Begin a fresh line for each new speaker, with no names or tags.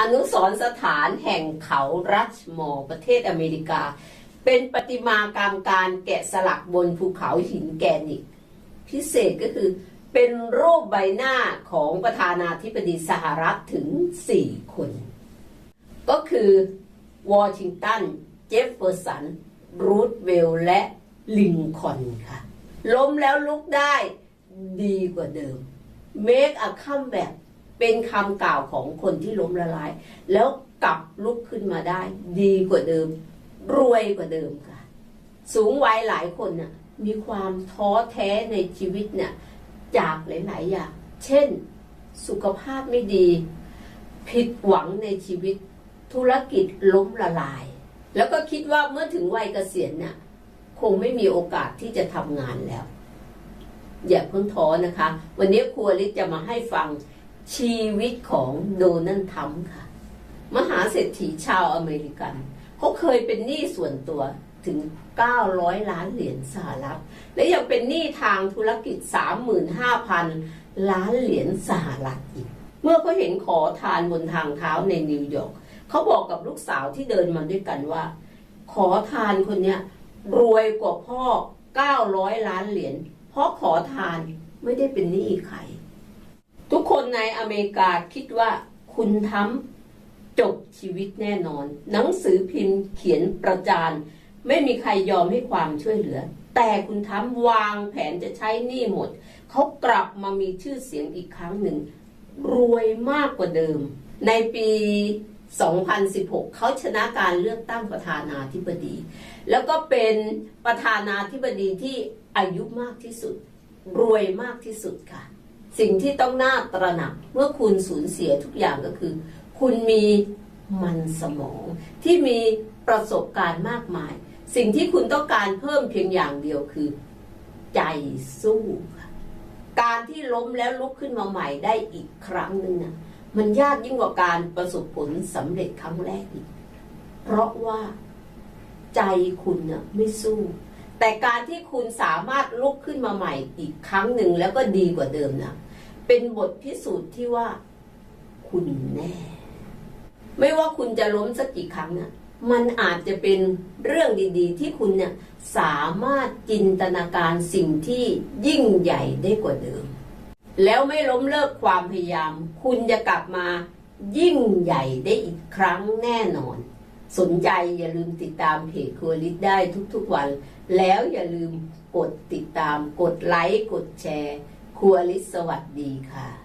อนุสรสถานแห่งเขารัชมอร์ประเทศอเมริกา เป็นประติมากรรมการแกะสลักบนภูเขาหินแกนิตพิเศษก็คือเป็นรูปใบหน้าของประธานาธิบดีสหรัฐถึง 4 คน ก็คือวอชิงตัน เจฟเฟอร์สัน รูทเวลและลิงคอนค่ะ ล้มแล้วลุกได้ดีกว่าเดิม make a comeback เป็นคำกล่าวของคนที่ล้มละลาย แล้วกลับลุกขึ้นมาได้ ดีกว่าเดิม รวยกว่าเดิมค่ะ สูงวัยหลายคนน่ะมีความท้อแท้ในชีวิตเนี่ยจากหลายๆอย่าง เช่น สุขภาพไม่ดี ผิดหวังในชีวิต ธุรกิจล้มละลาย แล้วก็คิดว่าเมื่อถึงวัยเกษียณน่ะคงไม่มีโอกาสที่จะทำงานแล้ว อย่าเพิ่งท้อนะคะ วันนี้ครัวลิศจะมาให้ฟัง ชีวิตของโดนัลด์ทรัมป์ค่ะ มหาเศรษฐีชาวอเมริกันเขาเคยเป็นหนี้ส่วนตัวถึง 900 ล้านเหรียญสหรัฐ และยังเป็นหนี้ทางธุรกิจ 35,000 ล้านเหรียญสหรัฐอีก เมื่อเขาเห็นขอทานบนทางเท้าในนิวยอร์กเขาบอกกับลูกสาวที่เดินมาด้วยกันว่า ขอทานคนนี้รวยกว่าพ่อ 900 ล้านเหรียญเพราะขอทานไม่ได้เป็นหนี้ใคร ทุกคนในอเมริกาคิดว่าคุณทำจบชีวิตแน่นอน หนังสือพิมพ์เขียนประจาน ไม่มีใครยอมให้ความช่วยเหลือ แต่คุณทำวางแผนจะใช้หนี้หมด เขากลับมามีชื่อเสียงอีกครั้งหนึ่ง รวยมากกว่าเดิม ในปี 2016 เขาชนะการเลือกตั้งประธานาธิบดี แล้วก็เป็นประธานาธิบดีที่อายุมากที่สุด รวยมากที่สุดค่ะ สิ่งที่ต้องน่าตระหนัก เมื่อคุณสูญเสียทุกอย่างก็คือ คุณมีมันสมอง ที่มีประสบการณ์มากมาย สิ่งที่คุณต้องการเพิ่มเพียงอย่างเดียวคือ ใจสู้ค่ะการที่ล้มแล้วลุกขึ้นมาใหม่ได้อีกครั้งหนึ่งนะมันยากยิ่งกว่าการประสบผลสำเร็จครั้งแรกอีก เพราะว่าใจคุณน่ะไม่สู้ แต่การที่คุณสามารถลุกขึ้นมาใหม่อีกครั้งหนึ่งแล้วก็ดีกว่าเดิมนะเป็นบทพิสูจน์ที่ว่า คุณแน่ ไม่ว่าคุณจะล้มสักกี่ครั้งน่ะมันอาจจะเป็นเรื่องดีๆ ที่คุณเนี่ยสามารถจินตนาการสิ่งที่ยิ่งใหญ่ได้กว่าเดิม แล้วไม่ล้มเลิกความพยายาม คุณจะกลับมายิ่งใหญ่ได้อีกครั้งแน่นอน สนใจอย่าลืมติดตามเพจครัวลิศได้ทุกๆวัน แล้วอย่าลืมกดติดตามกดไลค์กดแชร์ ครัวลิศสวัสดีค่ะ